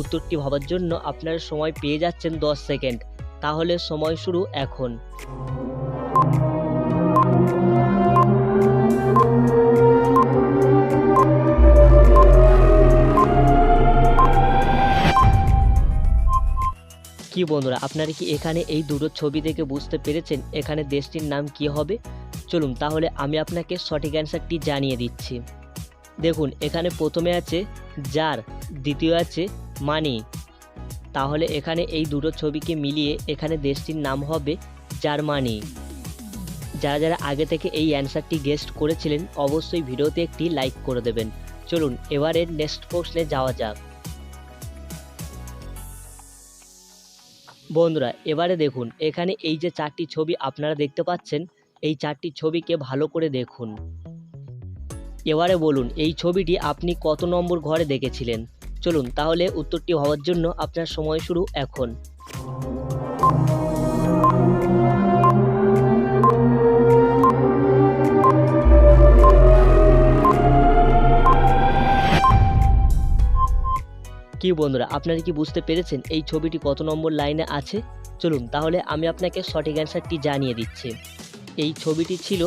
উত্তরটি ভাবার জন্য আপনারা সময় পেয়ে যাচ্ছেন দশ সেকেন্ড। তাহলে সময় শুরু এখন। কি বন্ধুরা, আপনারা কি এখানে এই দুটো ছবি দেখে বুঝতে পেরেছেন এখানে দেশটির নাম কি হবে? চলুন, তাহলে আমি আপনাকে সঠিক অ্যান্সারটি জানিয়ে দিচ্ছি। দেখুন, এখানে প্রথমে আছে জার দ্বিতীয় আছে মানি। তাহলে এখানে এই দুটো ছবিকে মিলিয়ে এখানে দেশটির নাম হবে জার্মানি। যারা যারা আগে থেকে এই অ্যান্সারটি গেস্ট করেছিলেন, অবশ্যই ভিডিওতে একটি লাইক করে দেবেন। চলুন এবারে নেক্সট প্রশ্নে যাওয়া যাক। বন্ধুরা, এবারে দেখুন, এখানে এই যে চারটি ছবি আপনারা দেখতে পাচ্ছেন, এই চারটি ছবিকে ভালো করে দেখুন। এবারে বলুন, এই ছবিটি আপনি কত নম্বর ঘরে দেখেছিলেন? চলুন তাহলে উত্তরটি হওয়ার জন্য আপনার সময় শুরু এখন। কি বন্ধুরা, আপনারা কি বুঝতে পেরেছেন এই ছবিটি কত নম্বর লাইনে আছে? চলুন তাহলে আমি আপনাকে সঠিক অ্যান্সারটি জানিয়ে দিচ্ছি। এই ছবিটি ছিল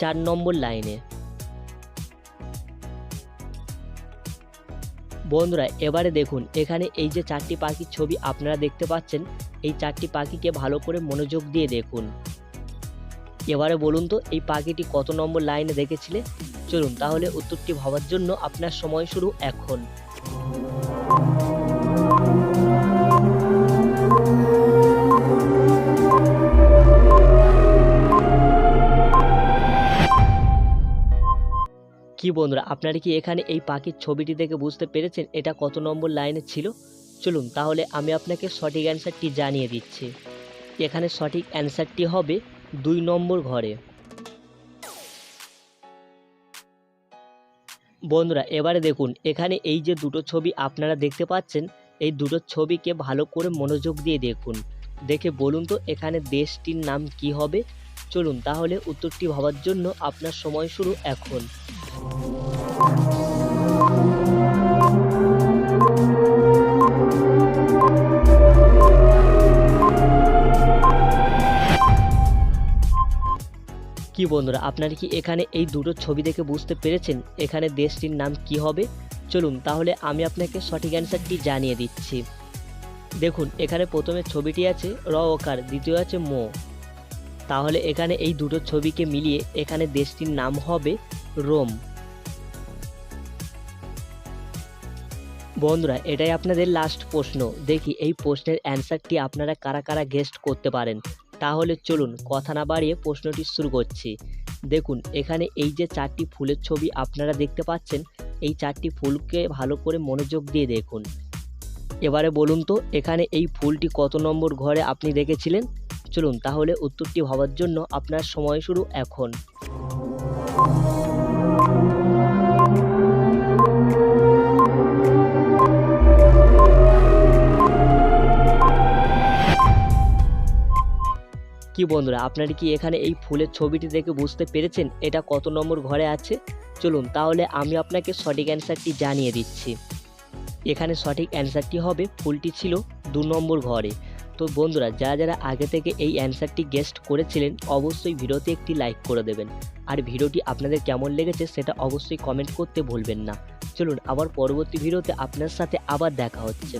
চার নম্বর লাইনে। বন্ধুরা, এবারে দেখুন, এখানে এই যে চারটি পাখির ছবি আপনারা দেখতে পাচ্ছেন, এই চারটি পাখিকে ভালো করে মনোযোগ দিয়ে দেখুন। এবারে বলুন তো, এই পাখিটি কত নম্বর লাইনে দেখেছিলে? চলুন, তাহলে উত্তরটি ভাবার জন্য আপনার সময় শুরু এখন। কি বন্ধুরা, আপনারা কি এখানে এই পাখির ছবিটি দেখে বুঝতে পেরেছেন এটা কত নম্বর লাইনে ছিল? চলুন তাহলে আমি আপনাকে সঠিক অ্যান্সারটি জানিয়ে দিচ্ছি। এখানে সঠিক অ্যান্সারটি হবে দুই নম্বর ঘরে। বন্ধুরা, এবারে দেখুন, এখানে এই যে দুটো ছবি আপনারা দেখতে পাচ্ছেন, এই দুটো ছবিকে ভালো করে মনোযোগ দিয়ে দেখুন। দেখে বলুন তো এখানে দেশটির নাম কি হবে? চলুন তাহলে উত্তরটি ভাবার জন্য আপনার সময় শুরু এখন। কি বন্ধুরা, আপনারা কি এখানে এই দুটো ছবি দেখে বুঝতে পেরেছেন এখানে দেশটির নাম কি হবে? চলুন তাহলে আমি আপনাকে সঠিক অ্যান্সারটি জানিয়ে দিচ্ছি। দেখুন, এখানে প্রথমে ছবিটি আছে র ওকার দ্বিতীয় আছে মো। তাহলে এখানে এই দুটো ছবিকে মিলিয়ে এখানে দেশটির নাম হবে রোম। বন্ধুরা, এটাই আপনাদের লাস্ট প্রশ্ন। দেখি এই প্রশ্নের অ্যান্সারটি আপনারা কারা কারা গেস্ট করতে পারেন। তাহলে চলুন কথা না বাড়িয়ে প্রশ্নটি শুরু করছি। দেখুন, এখানে এই যে চারটি ফুলের ছবি আপনারা দেখতে পাচ্ছেন, এই চারটি ফুলকে ভালো করে মনোযোগ দিয়ে দেখুন। এবারে বলুন তো, এখানে এই ফুলটি কত নম্বর ঘরে আপনি দেখেছিলেন চলুন তাহলে উত্তরটি ভাবার জন্য আপনার সময় শুরু এখন। কি বন্ধুরা, আপনারা কি এখানে এই ফুলের ছবিটি দেখে বুঝতে পেরেছেন এটা কত নম্বর ঘরে আছে? চলুন তাহলে আমি আপনাকে সঠিক অ্যান্সারটি জানিয়ে দিচ্ছি। এখানে সঠিক অ্যান্সারটি হবে, ফুলটি ছিল দু নম্বর ঘরে। তো বন্ধুরা, যারা যারা আগে থেকে এই অ্যান্সারটি গেস্ট করেছিলেন, অবশ্যই ভিডিওতে একটি লাইক করে দেবেন। আর ভিডিওটি আপনাদের কেমন লেগেছে সেটা অবশ্যই কমেন্ট করতে ভুলবেন না। চলুন আবার পরবর্তী ভিডিওতে আপনার সাথে আবার দেখা হচ্ছে।